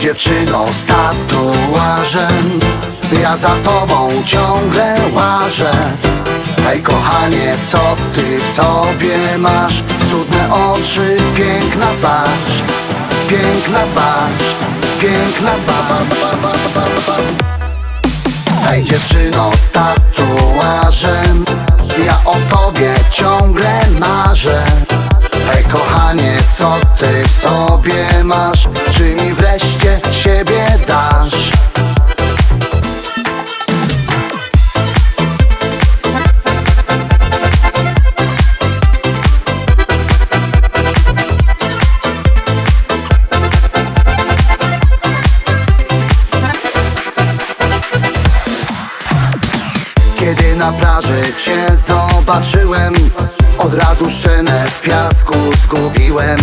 Dziewczyno z tatuażem Ja za tobą ciągle łażę. Hej kochanie, co ty w sobie masz? Cudne oczy, piękna twarz. Piękna twarz, piękna twarz. Hej dziewczyno z tatuażem Ja o tobie ciągle marzę. Hej kochanie, co ty w sobie masz? Czy mi wreszcie siebie dasz? Kiedy na plaży cię zobaczyłem Od razu szczenę w piasku zgubiłem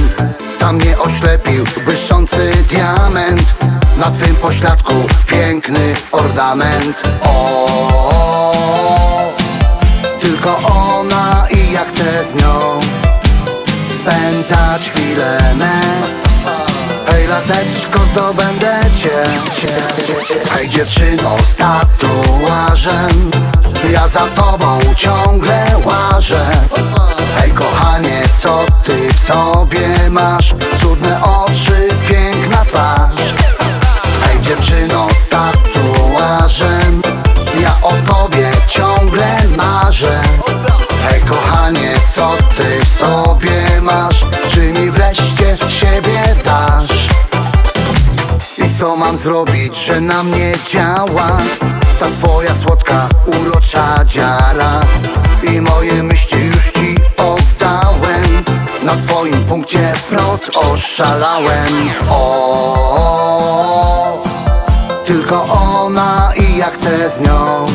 Tam mnie oślepił błyszczący diament. Na twym pośladku piękny ornament. O, tylko ona i ja chcę z nią Spędzać chwilę me. Hej laseczko zdobędę cię, cię. Hej dziewczyno z tatuażem Ja za tobą ciągle łażę Czy mi wreszcie siebie dasz? I co mam zrobić, że na mnie działa Ta twoja słodka, urocza dziara? I moje myśli już ci oddałem Na twoim punkcie wprost oszalałem. O, tylko ona i ja chcę z nią